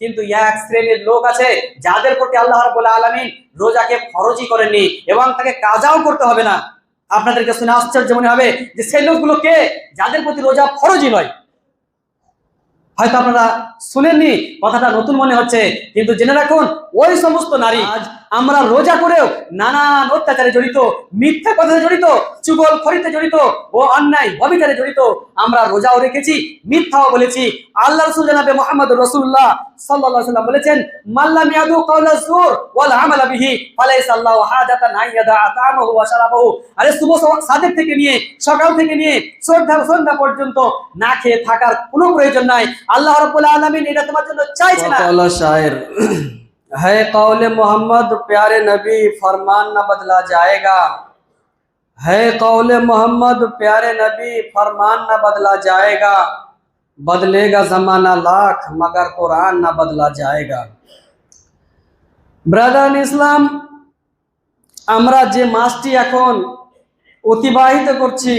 কিন্তু এক শ্রেণির লোক আছে, যাদের প্রতি আল্লাহ রাব্বুল আলামিন রোজাকে ফরজই করেননি এবং তাকে কাজাও করতে হবে না। আপনাদেরকে শুনে আশ্চর্য মনে হবে যে সেই লোকগুলো কে? যাদের প্রতি রোজা ফরজই নয়। হয়তো আপনারা শুনেননি, কথাটা নতুন মনে হচ্ছে, কিন্তু জেনে রাখুন, ওই সমস্ত নারী আজ আমরা রোজা করেও নানান অত্যাচারে জড়িত, মিথ্যা কথাতে জড়িত চুগল খরিতে জড়িত ও অন্যায় অবিচারে জড়িত আমরা রোজাও রেখেছি, মিথ্যাও বলেছি। আল্লাহ রসুল জানাবে মোহাম্মদ রসুল্লাহ সাল্লাহাম বলেছেন মাল্লা মিয়াদু কাউলা জোর ওয়াল আমালা বিহি, ফালাইস আল্লাহ হাজাতা নাইয়াদা আতামাহু ওয়া শারাবাহু। আরে শুভ সাদের থেকে নিয়ে, সকাল থেকে নিয়ে শ্রদ্ধা সন্ধ্যা পর্যন্ত না খেয়ে থাকার কোনো প্রয়োজন নাই। আল্লাহ রাব্বুল আলামিন এটা তোমার জন্য চাইছে না। আল্লাহ শায়ের। है कौल मोहम्मद प्यारे नबी फरमान न बदला जाएगा है कौल मोहम्मद प्यारे नबी फरमान न बदला जाएगा बदलेगा जमाना लाख मगर कुरान न बदला जाएगा ব্রাদার ইসলাম আমরা যে মাসটি এখন অতিবাহিত করছি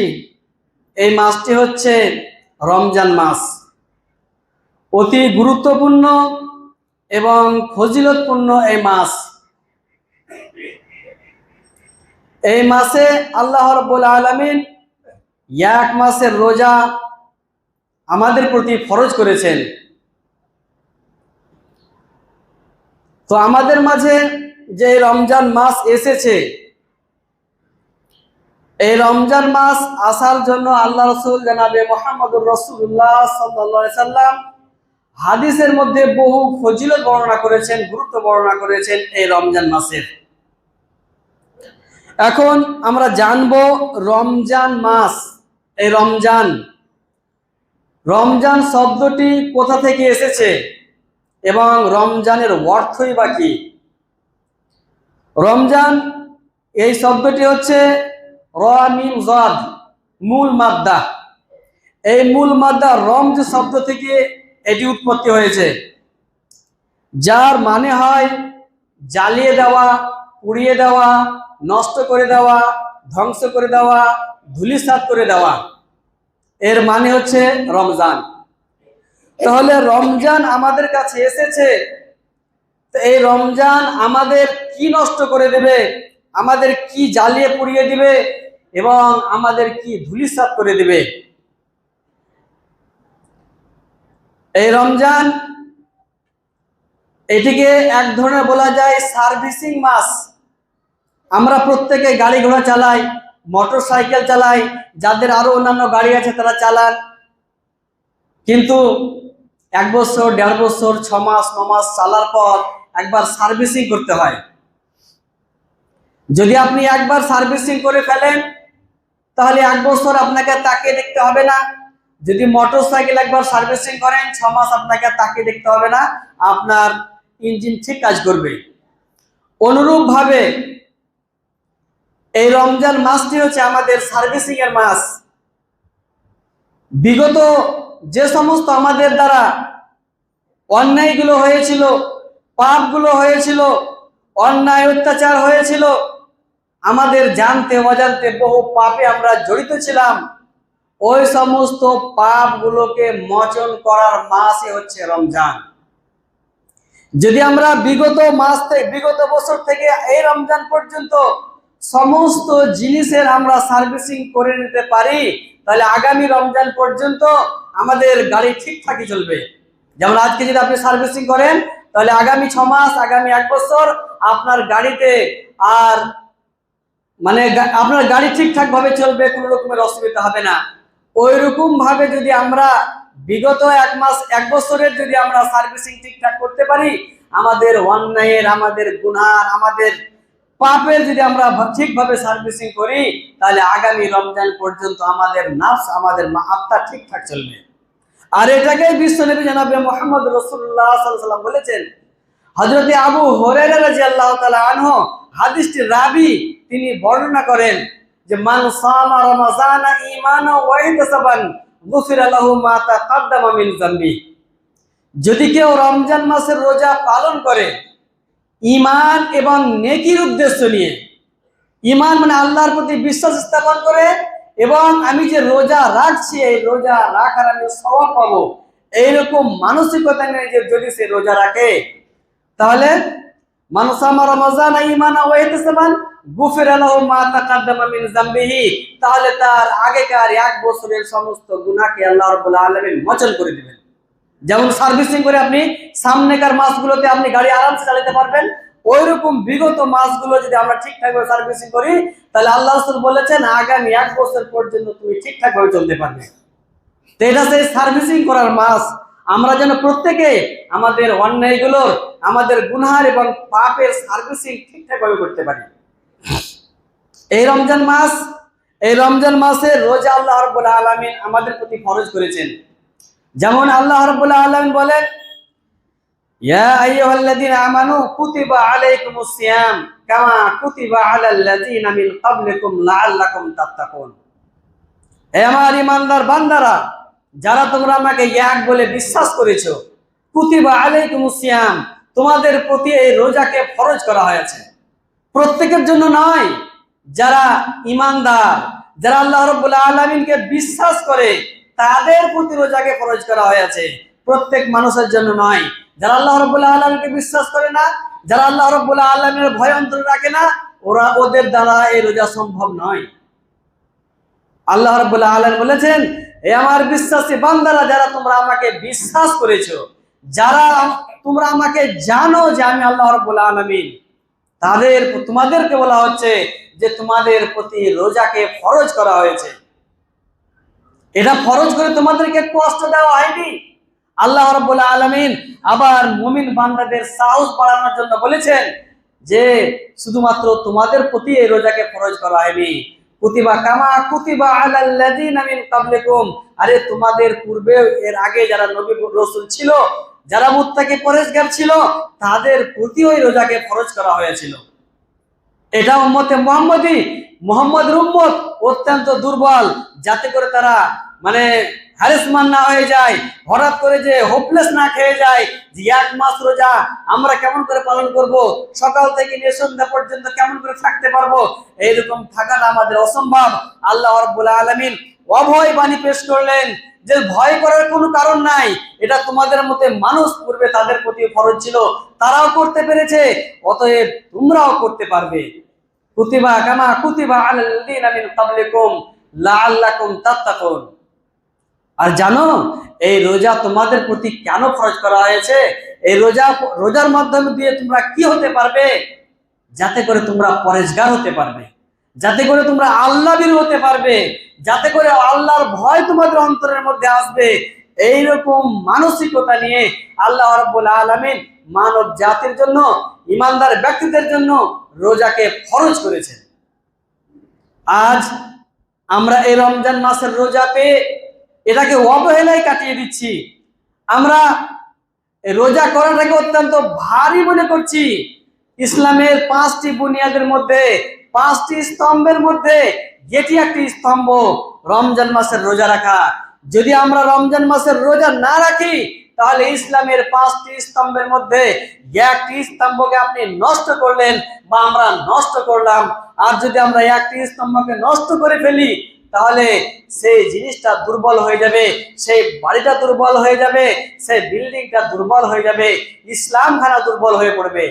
এই মাসটি হচ্ছে রমজান মাস অতি গুরুত্বপূর্ণ এবং ফজিলতপূর্ণ এই মাস। এই মাসে আল্লাহ রব্বুল আলমিন এক মাসের রোজা আমাদের প্রতি ফরজ করেছেন। তো আমাদের মাঝে যে রমজান মাস এসেছে, এই রমজান মাস আসার জন্য আল্লাহ রসুল জানাবে মোহাম্মদুর রসুল্লাহ সাল্লাহ সাল্লাম হাদিসের মধ্যে বহু ফজিলত বর্ণনা করেছেন, গুরুত্ব বর্ণনা করেছেন এই রমজান মাসের। এখন আমরা জানব রমজান মাস, এই রমজান। রমজান শব্দটি কোথা থেকে এসেছে এবং রমজানের অর্থই বা কি? রমজান, এই শব্দটি হচ্ছে রমিম জদ মূল মাদ্দা। এই মূল মাদ্দা রমজ শব্দ থেকে এটি উৎপত্তি হয়েছে। যার মানে হয় জ্বালিয়ে দেওয়া, পুড়িয়ে দেওয়া, নষ্ট করে দেওয়া, ধ্বংস করে দেওয়া, ধুলিসাৎ করে দেওয়া। এর মানে হচ্ছে রমজান। তাহলে রমজান আমাদের কাছে এসেছে। এই রমজান আমাদের কি নষ্ট করে দেবে? আমাদের কি জ্বালিয়ে পুড়িয়ে দিবে? এবং আমাদের কি ধুলিসাৎ করে দেবে? এই রমজান, এটিকে এক ধরনের বলা যায় সার্ভিসিং মাস। আমরা প্রত্যেকে গাড়ি ঘোড়া চালাই, মোটর সাইকেল চালাই, যাদের আরও অন্যান্য গাড়ি আছে তারা চালান। কিন্তু এক বছর, দেড় বছর, ছ মাস, ন মাস চালার পর একবার সার্ভিসিং করতে হয়। যদি আপনি একবার সার্ভিসিং করে ফেলেন, তাহলে এক বছর আপনাকে তাকে দেখতে হবে না। যদি মোটর সাইকেল একবার সার্ভিসিং করেন, ছ মাস আপনাকে তাকে দেখতে হবে না, আপনার ইঞ্জিন ঠিক কাজ করবে। অনুরূপ ভাবে এই রমজান মাসটি হচ্ছে আমাদের সার্ভিসিং এর মাস। বিগত যে সমস্ত আমাদের দ্বারা অন্যায়গুলো হয়েছিল, পাপগুলো হয়েছিল, অন্যায় অত্যাচার হয়েছিল, আমাদের জানতে অজান্তে বহু পাপে আমরা জড়িত ছিলাম। ওই সমস্ত পাপগুলোকে মোচন করার মাসই হচ্ছে রমজান। যদি আমরা বিগত মাস থেকে, বিগত বছর থেকে এই রমজান পর্যন্ত সমস্ত জিনিসের আমরা সার্ভিসিং করে নিতে পারি, তাহলে আগামী রমজান পর্যন্ত আমাদের গাড়ি ঠিকঠাকই চলবে। যেমন আজকে যদি আপনি সার্ভিসিং করেন, তাহলে আগামী ছ মাস, আগামী এক বছর আপনার গাড়িতে আর মানে আপনার গাড়ি ঠিকঠাক ভাবে চলবে, কোনো রকমের অসুবিধা হবে না। ওই রকম ভাবে যদি আমরা বিগত এক মাস, এক বছরের যদি আমরা সার্ভিসিং ঠিকঠাক করতে পারি, আমাদের অন্যায়ের, আমাদের গুনার, আমাদের পাপের যদি আমরা ঠিকভাবে সার্ভিসিং করি, তাহলে আগামী রমজান পর্যন্ত আমাদের নাফস, আমাদের আত্মা ঠিকঠাক চলবে। আর এটাকেই বিশ্ব বিশ্বনবী জানাবে মোহাম্মদ রসুল্লাহ সাল্লাম বলেছেন হজরতে আবু হরেরা রাজি আল্লাহ তালা আনহ, হাদিসটি রাবি তিনি বর্ণনা করেন যে মান সামা রমাজানা ঈমানা ওয়া ইহতিসাবান গুফিরা লাহু মা তাকাদ্দামা মিন যামবি। যদি কেউ রমজান মাসের রোজা পালন করে, ঈমান এবং নেকির উদ্দেশ্য নিয়ে, ঈমান মানে আল্লাহর প্রতি বিশ্বাস স্থাপন করে এবং আমি যে রোজা রাখছি, এই রোজা রাখার আমি স্বভাব পাবো, এইরকম মানসিকতা নিয়ে যে যদি সে রোজা রাখে, তাহলে মানুষ আমার রমজান ইমানা ওয়াইতাসাবান তাহলে তার আগেকার এক বছরের সমস্ত গুনাহকে আল্লাহ রাব্বুল আলামিন মোচন করে দিবেন। যেমন সার্ভিসিং করে আপনি সামনেকার মাসগুলোতে আপনি গাড়ি আরামসে চালাতে পারবেন, ওইরকম বিগত মাসগুলো যদি আমরা ঠিকঠাক ভাবে সার্ভিসিং করি, তাহলে আল্লাহ রাসূল বলেছেন, আগামী এক বছর পর্যন্ত তুমি ঠিকঠাক ভাবে চলতে পারবে। তো এটা সেই সার্ভিসিং করার মাস আমরা যেন প্রত্যেকে আমাদের অন্যায়গুলোর আমাদের গুনহার এবং পাপের সার্ভিসিং ঠিকঠাক ভাবে করতে পারি। এই রমজান মাস, এই রমজান মাসে রোজা আল্লাহ রাব্বুল আলামিন আমাদের প্রতি ফরজ করেছেন। যেমন আল্লাহ রাব্বুল আলামিন বলেন, ইয়া আইয়ুহাল্লাযীনা আমানু কুতিবা আলাইকুমুস সিয়াম কামা কুতিবা আলাল্লাযীনা মিন ক্বাবলিকুম লাআল্লাকুম তাত্তাকুন। হে আমার ইমানদার বান্দারা, যারা তোমরা আমাকে এক বলে বিশ্বাস করেছ, কুতিবা আলাইকুমুস সিয়াম তোমাদের প্রতি এই রোজাকে ফরজ করা হয়েছে। প্রত্যেকের জন্য নয় যারা ইমানদার, যারা আল্লাহ রব্বুল আলমিনকে বিশ্বাস করে, তাদের প্রতি রোজাকে ফরজ করা হয়েছে। প্রত্যেক মানুষের জন্য নয়। যারা আল্লাহ রব্বুল আলমীকে বিশ্বাস করে না, যারা আল্লাহ রব্বুল আলমের ভয় অন্তর রাখে না, ওরা ওদের দ্বারা এই রোজা সম্ভব নয়। আল্লাহ রব্বুল্লাহ আলম বলেছেন, এ আমার বিশ্বাসী বান্দারা, যারা তোমরা আমাকে বিশ্বাস করেছ, যারা তোমরা আমাকে জানো যে আমি আল্লাহ রব্বুল আলমিন তাদের তোমাদেরকে বলা হচ্ছে যে তোমাদের প্রতি রোজাকে ফরজ করা হয়েছে। এটা ফরজ করে তোমাদেরকে কষ্ট দেওয়া হয়নি। আল্লাহ রব্বুল আলমিন আবার মুমিন বান্দাদের সাহস বাড়ানোর জন্য বলেছেন যে শুধুমাত্র তোমাদের প্রতি এই রোজাকে ফরজ করা হয়নি। কুতিবা কামা কুতিবা আলাল্লাযীনা মিন ক্বাবলিকুম। আরে তোমাদের পূর্বে এর আগে যারা নবী রাসূল ছিল যারা মুত্তাকি পরেশগার ছিল, তাদের প্রতি ওই রোজাকে ফরজ করা হয়েছিল। এটা উম্মতে মুহাম্মদী মোহাম্মদ উম্মত অত্যন্ত দুর্বল, যাতে করে তারা মানে হ্যারেসমান না হয়ে যায়, হঠাৎ করে যে হোপলেস না খেয়ে যায়, যে এক মাস রোজা আমরা কেমন করে পালন করব, সকাল থেকে নিয়ে সন্ধ্যা পর্যন্ত কেমন করে থাকতে পারব, এইরকম থাকাটা আমাদের অসম্ভব। আল্লাহ রাব্বুল আলামিন অভয় বাণী পেশ করলেন যে ভয় করার কোনো কারণ নাই। এটা তোমাদের মতে মানুষ পূর্বে তাদের প্রতি ফরজ ছিল। তারাও করতে পেরেছে, অতএব তোমরাও করতে পারবে। কুতিবা কামা কুতিবা আলাল্লাযীনা মিন ক্বাবলিকুম লাআল্লাকুম তাত্তাকুন। আর জানো, এই রোজা তোমাদের প্রতি কেন খরচ করা হয়েছে? এই রোজা, রোজার মাধ্যমে দিয়ে তোমরা কি হতে পারবে? যাতে করে তোমরা পরেশগার হতে পারবে। যাতে করে তোমরা আল্লাহবীর হতে পারবে। যাতে করে আল্লাহর ভয় তোমাদের অন্তরের মধ্যে আসবে। এইরকম মানসিকতা নিয়ে আল্লাহ রাব্বুল আলামিন মানব জাতির জন্য, ইমানদার ব্যক্তিদের জন্য রোজাকে ফরজ করেছেন। আজ আমরা এই রমজান মাসের রোজা পেয়ে এটাকে অবহেলায় কাটিয়ে দিচ্ছি। আমরা রোজা করাটাকে অত্যন্ত ভারী মনে করছি। ইসলামের পাঁচটি বুনিয়াদের মধ্যে, পাঁচটি স্তম্ভের মধ্যে যেটি একটি স্তম্ভ, রমজান মাসের রোজা রাখা। যদি আমরা রমজান মাসের রোজা না রাখি, তাহলে ইসলামের পাঁচটি স্তম্ভের মধ্যে একটি স্তম্ভকে আপনি নষ্ট করলেন বা আমরা নষ্ট করলাম। আর যদি আমরা একটি স্তম্ভকে নষ্ট করে ফেলি, তাহলে সেই জিনিসটা দুর্বল হয়ে যাবে, সেই বাড়িটা দুর্বল হয়ে যাবে, সেই বিল্ডিংটা দুর্বল হয়ে যাবে ইসলাম খানা দুর্বল হয়ে পড়বে।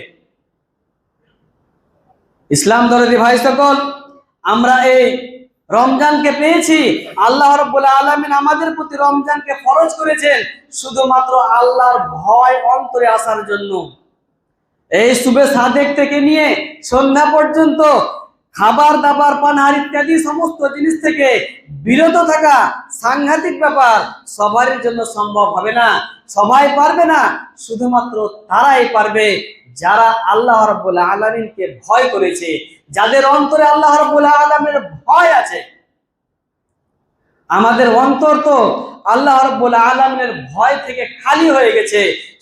ইসলাম দরদি ভাই সকল, আমরা এই রমজানকে পেয়েছি। আল্লাহ রব্বুল আলমিন আমাদের প্রতি রমজানকে ফরজ করেছেন। শুধুমাত্র আল্লাহর ভয় অন্তরে আসার জন্য। এই শুভে সাদেক থেকে নিয়ে সন্ধ্যা পর্যন্ত খাবার, দাবার পানহার ইত্যাদি সমস্ত জিনিস থেকে বিরত থাকা সাংঘাতিক ব্যাপার সবার জন্য সম্ভব হবে না। সবাই পারবে না, শুধুমাত্র তারাই পারবে। যারা আল্লাহ রব্বুল আলমিনকে ভয় করেছে, যাদের অন্তরে আল্লাহ রব্বুল আলমের ভয় আছে, আমাদের অন্তর তো আল্লাহ রব্বুল আলমের ভয় থেকে খালি হয়ে গেছে,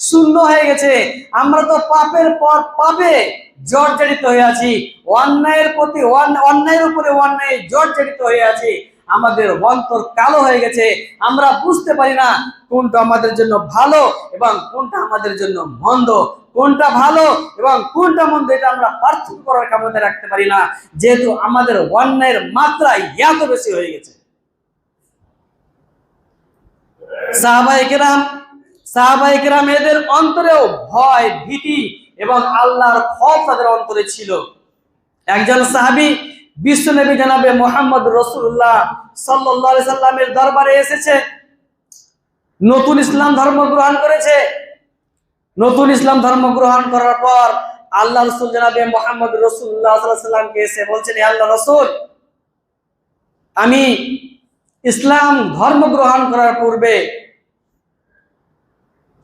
শূন্য হয়ে গেছে। আমরা তো পাপের পর পাপে জর্জরিত হয়ে আছি, অন্যায়ের প্রতি অন্যায়ের উপরে অন্যায় জর্জরিত হয়ে আছি। আমাদের অন্তর কালো হয়ে গেছে। আমরা বুঝতে পারি না কোনটা আমাদের জন্য ভালো এবং কোনটা আমাদের জন্য মন্দ। কোনটা ভালো এবং কোনটা মন্দ এটা আমরা পার্থক্য করার ক্ষমতা রাখতে পারি না। যেহেতু আমাদের অন্যায়ের মাত্রা এত বেশি হয়ে গেছে। সাহাবাই কেরাম সাহাবাইকরাম এদের অন্তরেও ভয়, ভীতি এবং আল্লাহর খফ তাদের অন্তরে ছিল। একজন সাহাবী বিশ্বনবী জানাবে মোহাম্মদ রসুল্লাহ সাল্লাহ সাল্লামের দরবারে এসেছে। নতুন ইসলাম ধর্ম গ্রহণ করেছে। নতুন ইসলাম ধর্ম গ্রহণ করার পর আল্লাহ রসুল জানাবে মোহাম্মদ রসুল্লাহ সাল্লামকে এসে বলছেন আল্লাহ রসুল, আমি ইসলাম ধর্ম গ্রহণ করার পূর্বে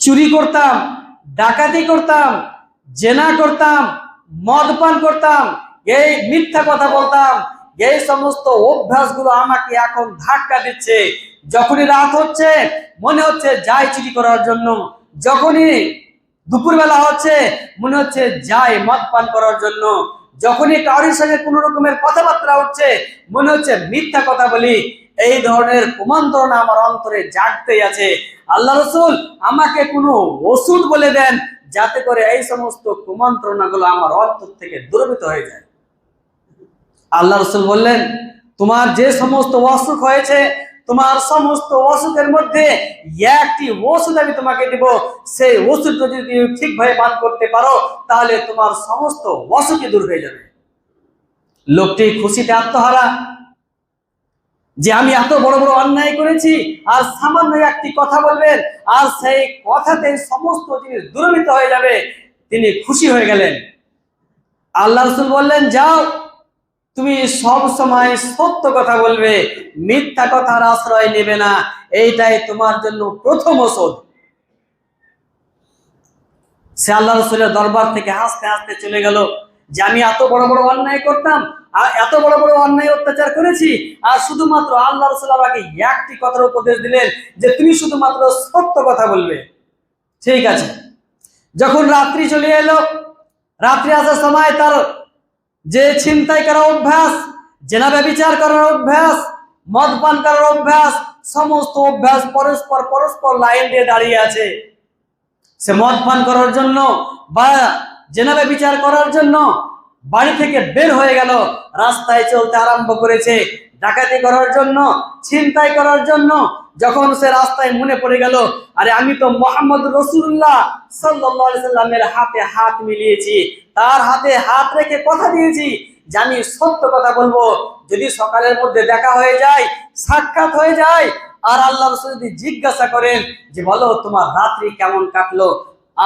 চুরি করতাম, ডাকাতি করতাম, জেনা করতাম, মদ পান করতাম এই মিথ্যা কথা বলতাম। এই সমস্ত অভ্যাসগুলো আমাকে এখন ধাক্কা দিচ্ছে। যখনই রাত হচ্ছে, মনে হচ্ছে যাই চুরি করার জন্য। যখনই দুপুরবেলা হচ্ছে, মনে হচ্ছে যাই মদ পান করার জন্য। যখনই কারোর সঙ্গে কোন রকমের কথাবার্তা হচ্ছে, মনে হচ্ছে মিথ্যা কথা বলি। এই ধরনের কুমন্ত্রণা আমার অন্তরে জাগতেই আছে। আল্লাহ রসুল, আমাকে কোনো ওষুধ বলে দেন যাতে করে এই সমস্ত কুমন্ত্রণাগুলো আমার অন্তর থেকে দূরীভূত হয়ে যায়। আল্লাহ রসুল বললেন, তোমার যে সমস্ত অসুখ হয়েছে, তোমার সমস্ত অসুখের মধ্যে একটি ওষুধ আমি তোমাকে দিব। সেই ওষুধ যদি তুমি ঠিকভাবে পান করতে পারো, তাহলে তোমার সমস্ত অসুখই দূর হয়ে যাবে। লোকটি খুশিতে আত্মহারা। যে আমি এত বড় বড় অন্যায় করেছি, আর সামান্য একটি কথা বলবেন, আর সেই কথাতে সমস্ত জিনিস দূরীভূত হয়ে যাবে, তিনি খুশি হয়ে গেলেন। আল্লাহ রসুল বললেন, যাও তুমি সব সময় সত্য কথা বলবে, মিথ্যা কথার আশ্রয় নেবে না। এইটাই তোমার জন্য প্রথম ওষুধ। সে আল্লাহ রসুলের দরবার থেকে হাসতে হাসতে চলে গেল যে, আমি এত বড় বড় অন্যায় করতাম, আর এত বড় বড় অন্যায় অত্যাচার করেছি, আর শুধুমাত্র আল্লাহ রসুল আমাকে একটি কথার উপদেশ দিলেন যে, তুমি শুধুমাত্র সত্য কথা বলবে। ঠিক আছে। যখন রাত্রি চলে এলো, রাত্রি আসার সময় তার যে ছিনতাই করার অভ্যাস জেনাবে বিচার করার অভ্যাস, মদ পান করার অভ্যাস, সমস্ত অভ্যাস পরস্পর পরস্পর লাইন দিয়ে দাঁড়িয়ে আছে। সে মদ পান করার জন্য বা জেনাবে বিচার করার জন্য বাড়ি থেকে বের হয়ে গেল, রাস্তায় চলতে আরম্ভ করেছে। ডাকাতি করার জন্য, ছিনতাই করার জন্য যখন সে রাস্তায় মনে পড়ে গেল, আরে আমি তো মোহাম্মদ রসুল্লাহ সাল্লাহ সাল্লামের হাতে হাত মিলিয়েছি, তার হাতে হাত রেখে কথা দিয়েছি, যে আমি সত্য কথা বলব। যদি সকালের মধ্যে দেখা হয়ে যায়, সাক্ষাৎ হয়ে যায়, আর আল্লাহ রসুল যদি জিজ্ঞাসা করেন যে, বলো তোমার রাত্রি কেমন কাটলো?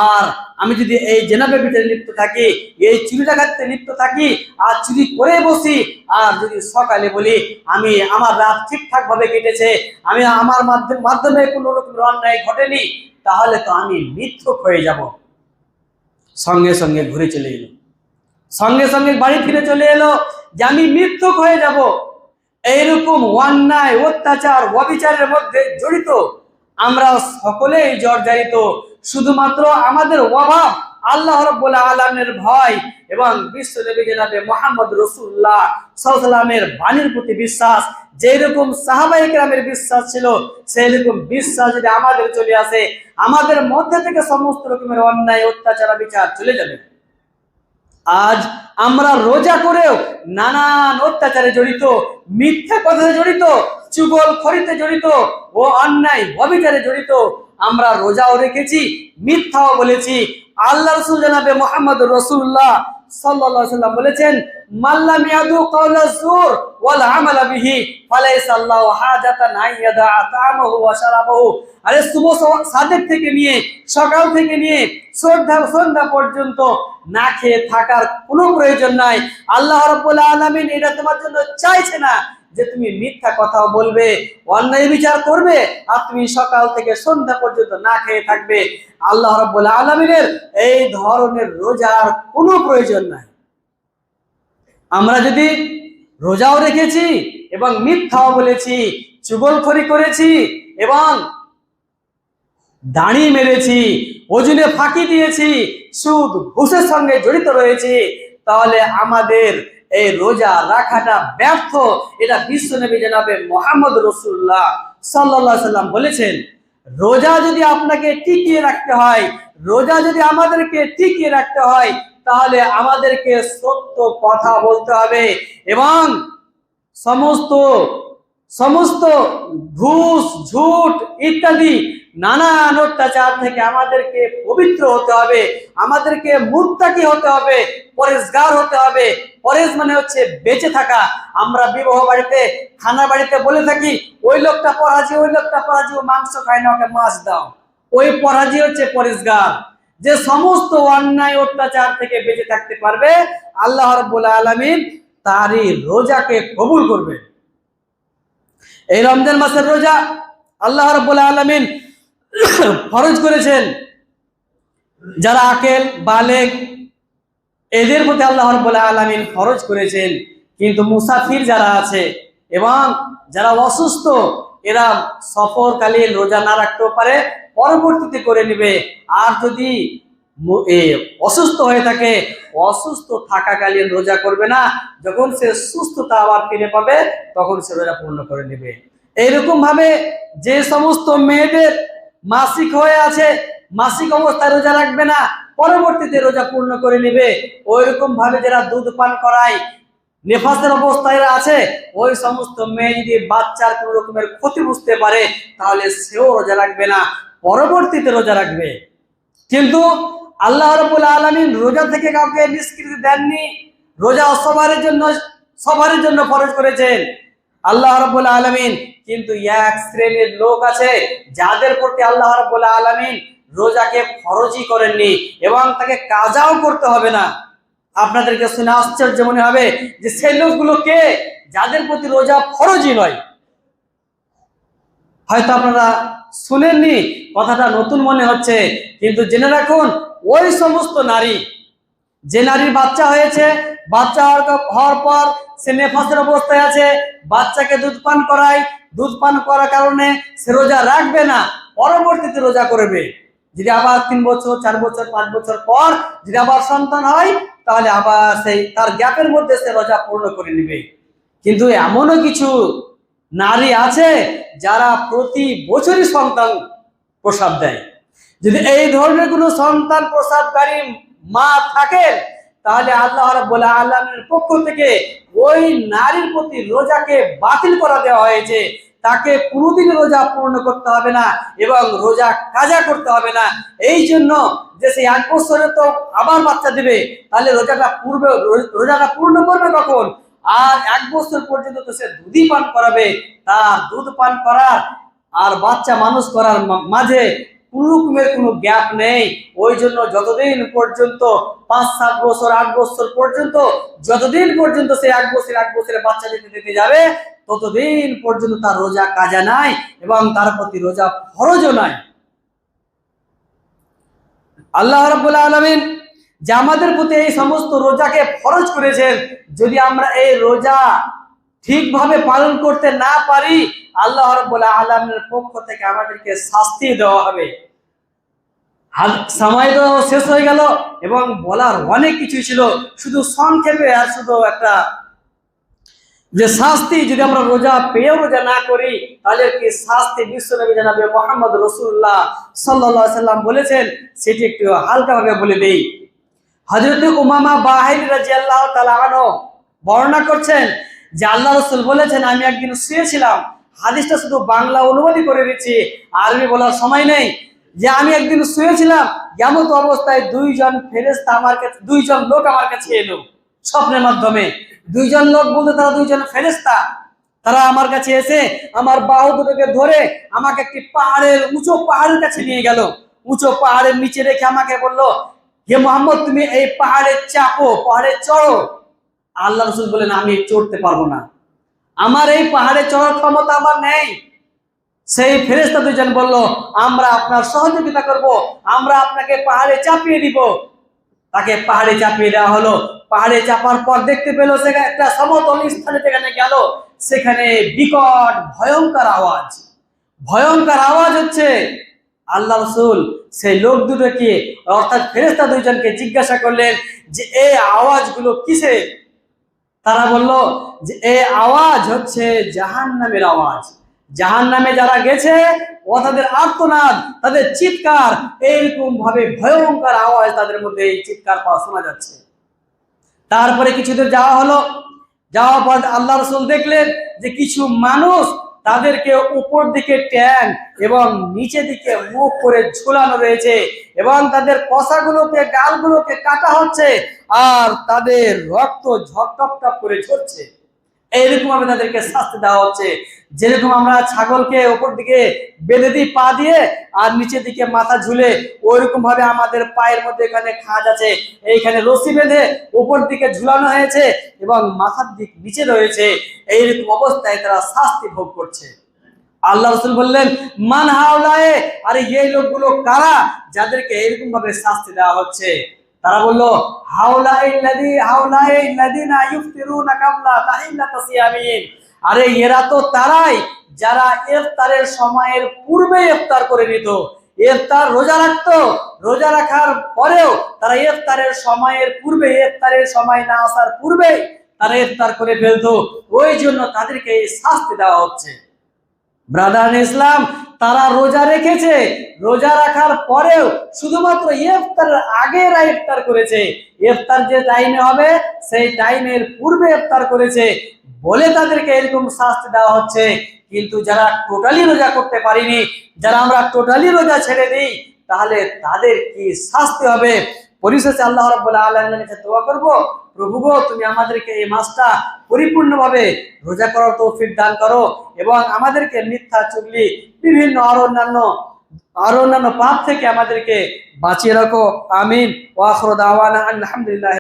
আর আমি যদি এই জেনাবে ভিতরে লিপ্ত থাকি, এই চুরি ডাকাতে লিপ্ত থাকি, আর চুরি করে বসি, আর যদি সকালে বলি, আমি, আমার রাত ঠিকঠাক ভাবে কেটেছে, আমি আমার মাধ্যমে কোনো রকম অন্যায় ঘটেনি, তাহলে তো আমি মিথ্যক হয়ে যাব। সঙ্গে সঙ্গে ঘুরে চলে এলো। সঙ্গে সঙ্গে বাড়ি ফিরে চলে এলো যে আমি মৃত্যুক হয়ে যাব। এইরকম অন্যায়, অত্যাচার, অবিচারের মধ্যে জড়িত। আমরা সকলেই জর্জারিত। শুধুমাত্র আমাদের অভাব, আল্লাহ রব্বুল আলমের ভয় এবং বিশ্ব নবী জনাবে মোহাম্মদ রসুল্লাহ সাল্লামের বাণীর প্রতি বিশ্বাস। যেরকম সাহাবাই গ্রামের বিশ্বাস ছিল সেই রকম বিশ্বাস যদি আমাদের চলে আসে, আমাদের মধ্যে থেকে সমস্ত রকমের অন্যায়, অত্যাচার বিচার চলে যাবে। আজ আমরা রোজা করেও নানান অত্যাচারে জড়িত, মিথ্যা কথাতে জড়িত চুগল খরিতে জড়িত ও অন্যায়, অবিচারে জড়িত আমরা রোজাও রেখেছি, মিথ্যাও বলেছি। আল্লাহ রসুল জানাবে মোহাম্মদ রসুল্লাহ সাল্লাম বলেছেন শুভ থেকে নিয়ে, সকাল থেকে নিয়ে সন্ধ্যা পর্যন্ত না খেয়ে থাকার কোনো প্রয়োজন নাই। আল্লাহ রাব্বুল আলামিন এটা তোমার জন্য চাইছে না। যে তুমি মিথ্যা কথা বলবে, অন্যায় বিচার করবে, আর তুমি সকাল থেকে সন্ধ্যা পর্যন্ত না খেয়ে থাকবে। আল্লাহ রাব্বুল আলামিনের এই ধরনের রোজার কোনো প্রয়োজন নাই। আমরা যদি রোজাও রেখেছি এবং মিথ্যাও বলেছি, চুগলখড়ি করেছি এবং দাঁড়ি মেরেছি, ওজনে ফাঁকি দিয়েছি, সুদ, ঘুষের সঙ্গে জড়িত রয়েছি, তাহলে আমাদের এই রোজা রাখাটা ব্যর্থ। এটা বিশ্ব নবী জানাবে মোহাম্মদ রসুল্লাহ সাল্লাহ সাল্লাম বলেছেন, রোজা যদি আপনাকে টিকিয়ে রাখতে হয়, রোজা যদি আমাদেরকে টিকিয়ে রাখতে হয়, তাহলে আমাদেরকে সত্য কথা বলতে হবে এবং সমস্ত সমস্ত ঘুষ, ঝুট ইত্যাদি নানান অত্যাচার থেকে আমাদেরকে পবিত্র হতে হবে, আমাদেরকে মুত্তাকি হতে হবে, পরেশগার হতে হবে। পরেশ মানে হচ্ছে বেঁচে থাকা। আমরা বিবাহ বাড়িতে, খানা বাড়িতে বলে থাকি, ওই লোকটা পরাজি ওই লোকটা পরাজি মাংস খায় না, ওকে মাছ দাও। ওই পরাজি হচ্ছে পরেশগার। যে সমস্ত অন্যায়, অত্যাচার থেকে বেঁচে থাকতে পারবে, আল্লাহ রব্বুল আলামিন তারই রোজাকে কবুল করবে এই রমজান মাসের রোজা আল্লাহ রব্বুল আলামিন ফরজ করেছেন। যারা আকেল, বালেক, এদের প্রতি আল্লাহ রব্বুল আলামিন ফরজ করেছেন। কিন্তু মুসাফির যারা আছে এবং যারা অসুস্থ, এরা সফরকালীন রোজা না রাখতেও পারে, পরবর্তীতে করে নেবে। আর যদি অসুস্থ হয়ে থাকে, অসুস্থ থাকাকালীন রোজা করবে না, যখন সে সুস্থতা আবার ফিরে পাবে, তখন সে রোজা পূর্ণ করে নেবে। এইরকম ভাবে যে সমস্ত মেয়েদের মাসিক হয়ে আছে, মাসিক অবস্থায় রোজা রাখবে না, পরবর্তীতে রোজা পূর্ণ করে নেবে। ওইরকম ভাবে যারা দুধ পান করায়, নেফাসের অবস্থায় আছে, ওই সমস্ত মেয়ে যদি বাচ্চার কোন রকমের ক্ষতি বুঝতে পারে, তাহলে সেও রোজা রাখবে না, পরবর্তীতে রোজা রাখবে। কিন্তু আল্লাহ রবুল আলমিন রোজা থেকে কাউকে নিষ্কৃতি দেননি। রোজা সবারের জন্য সবারের জন্য ফরজ করেছেন। আল্লাহ রবুল আলমিন কিন্তু এক শ্রেণির লোক আছে, যাদের প্রতি আল্লাহ রবুল আলমিন রোজাকে ফরজই করেননি এবং তাকে কাজাও করতে হবে না। আপনাদেরকে শুনে আশ্চর্য মনে হবে যে সেই লোকগুলো কে? যাদের প্রতি রোজা ফরজই নয়। হয়তো আপনারা শুনেননি, কথাটা নতুন মনে হচ্ছে, কিন্তু জেনে রাখুন ওই সমস্ত নারী, যে নারীর বাচ্চা হয়েছে, বাচ্চা হওয়ার পর সে নেফাসের অবস্থায় আছে, বাচ্চাকে দুধ পান করায়, দুধ পান করার কারণে সে রোজা রাখবে না, পরবর্তীতে রোজা করবে। যদি আবার তিন বছর, চার বছর, পাঁচ বছর পর যদি আবার সন্তান হয়, তাহলে আবার সেই, তার গ্যাপের মধ্যে সে রোজা পূর্ণ করে নেবে। কিন্তু এমনও কিছু নারী আছে যারা প্রতি বছরই সন্তান প্রসাব দেয়। যদি এই ধরনের কোনো সন্তান প্রসাদকারী মা থাকেন তাহলে আল্লাহ রাব্বুল আলামিনের পক্ষ থেকে ওই নারীর প্রতি রোজাকে বাতিল করা দেওয়া হয়েছে। তাকে কোনোদিন রোজা পূর্ণ করতে হবে না এবং রোজা কাজা করতে হবে না। এই জন্য যে সেই এক বছরে তো আবার বাচ্চা দেবে, তাহলে রোজাটা পূর্বে, রোজাটা পূর্ণ করবে কখন? আর এক বছর পর্যন্ত তো সে দুধই পান করাবে, তার দুধ পান করার আর বাচ্চা মানুষ করার মাঝে কোনো রকমের কোনো গ্যাপ নেই। ওই জন্য যতদিন পর্যন্ত পাঁচ, সাত বছর, আট বছর পর্যন্ত, যতদিন পর্যন্ত সে এক বছর, এক বছরে বাচ্চা দিতে দিতে যাবে, ততদিন পর্যন্ত তার রোজা কাজা নাই এবং তার প্রতি রোজা ফরজও নাই। আল্লাহ রাব্বুল আলামিন যে আমাদের প্রতি এই সমস্ত রোজাকে ফরজ করেছেন, যদি আমরা এই রোজা ঠিকভাবে পালন করতে না পারি আল্লাহ রাব্বুল আলামিনের পক্ষ থেকে আমাদেরকে শাস্তি দেওয়া হবে। সময় শেষ হয়ে গেল এবং বলার অনেক কিছু ছিল। শুধু সংক্ষেপে আর শুধু একটা যে শাস্তি, যদি আমরা রোজা পেয়েও রোজা না করি, তাহলে কি শাস্তি বিশ্বনবী জানাবে মোহাম্মদ রসুল্লাহ সাল্লাহ সাল্লাম বলেছেন? সেটি একটু হালকাভাবে বলে দেই। হজরত উমামা বাহিনী রাজি আল্লাহ তালানো বর্ণনা করছেন যে আল্লাহ রসুল বলেছেন, আমি একদিন শুয়েছিলাম হাদিসটা শুধু বাংলা অনুবাদই করে দিচ্ছি, আরবি বলার সময় নেই। যে আমি একদিন শুয়েছিলাম এমত অবস্থায় দুইজন ফেরেস্তা আমার কাছে দুইজন লোক আমার কাছে এলো স্বপ্নের মাধ্যমে। দুইজন লোক বলতে তারা দুইজন ফেরেস্তা তারা আমার কাছে এসে আমার বাহু দুটোকে ধরে আমাকে একটি পাহাড়ের উঁচু পাহাড়ের কাছে নিয়ে গেল। উঁচু পাহাড়ের নিচে রেখে আমাকে বলল, হে মোহাম্মদ, তুমি এই পাহাড়ে চাপো, পাহাড়ে চড়ো। আল্লাহ রসুল বলেন আমি চড়তে পারব না। আমার এই পাহাড়ে চড়ার ক্ষমতা আমার নেই। সেই ফেরেস্তা দুজন বলল, আমরা আপনার সহযোগিতা করব, আমরা আপনাকে পাহাড়ে চাপিয়ে দিব। তাকে পাহাড়ে চাপিয়ে দেওয়া হলো। পাহাড়ে চাপার পর দেখতে পেল সেখানে একটা সমতল স্থানে যেখানে গেল, সেখানে বিকট, ভয়ঙ্কর আওয়াজ। ভয়ঙ্কর আওয়াজ হচ্ছে আল্লাহ রসুল সেই লোক দুটোকে, অর্থাৎ ফেরেস্তা দুইজনকে জিজ্ঞাসা করলেন যে, এই আওয়াজগুলো কিসে তারা বলল যে, এ আওয়াজ হচ্ছে জাহান নামের আওয়াজ। জাহান নামে যারা গেছে ও তাদের আত্মনাদ তাদের চিৎকার এইরকম ভাবে ভয়ঙ্কর আওয়াজ তাদের মধ্যে এই চিৎকার পাওয়া শোনা যাচ্ছে। তারপরে কিছুদের যাওয়া হলো। যাওয়ার পর আল্লাহ রসুল দেখলেন যে কিছু মানুষ তাদেরকে উপর দিকে ট্যাং এবং নিচে দিকে মুখ করে ঝুলানো রয়েছে এবং তাদের কষাগুলোকে, গালগুলোকে কাটা হচ্ছে আর তাদের রক্ত ঝকটপটপ করে ঝরছে। এইরকম ভাবে তাদেরকে শাস্তি দেওয়া হচ্ছে। যেরকম আমরা ছাগলকে ওপর দিকে বেঁধে দিই, পা দিয়ে, আর নিচের দিকে মাথা ঝুলে, ওইরকম ভাবে আমাদের পায়ের মধ্যে এখানে খাজ আছে। এইখানে রশি বেঁধে ওপর দিকে ঝুলানো হয়েছে এবং মাথার দিক নিচে রয়েছে। এইরকম অবস্থায় তারা শাস্তি ভোগ করছে। আল্লাহ রসুল বললেন, মান হাওলায়ে? আরে এই লোকগুলো কারা? যাদেরকে এরকম ভাবে শাস্তি দেওয়া হচ্ছে। তারা বলল আরে এরা তো তারাই যারা ইফতারের সময়ের পূর্বে ইফতার করে নিত। ইফতার রোজা রাখতো, রোজা রাখার পরেও তারা ইফতারের সময়ের পূর্বে, ইফতারের সময় না আসার পূর্বে তারা ইফতার করে ফেলতো। ওই জন্য তাদেরকে এই শাস্তি দেওয়া হচ্ছে। ব্রাদার ইসলাম তারা রোজা রেখেছে। রোজা রাখার পরেও শুধুমাত্র ইফতারের আগে ইফতার করেছে। ইফতার যে টাইমে হবে, সেই টাইমের পূর্বে ইফতার করেছে। বলে তাদেরকে এরকম শাস্তি দেওয়া হচ্ছে। কিন্তু যারা টোটালি রোজা করতে পারিনি, যারা আমরা টোটালি রোজা ছেড়ে দিই, তাহলে তাদের কি শাস্তি হবে? পরিশেষে আল্লাহ রাব্বুল আলামিনের কাছে দোয়া করব। প্রভু গো, তুমি আমাদেরকে এই মাসটা পরিপূর্ণভাবে রোজা করার তৌফিক দান করো এবং আমাদেরকে মিথ্যা, চুগলি, বিভিন্ন আরও অন্যান্য আরও অন্যান্য পাপ থেকে আমাদেরকে বাঁচিয়ে রাখো। আমিন। ওয়াখর দাওয়ানা আলহামদুলিল্লাহ।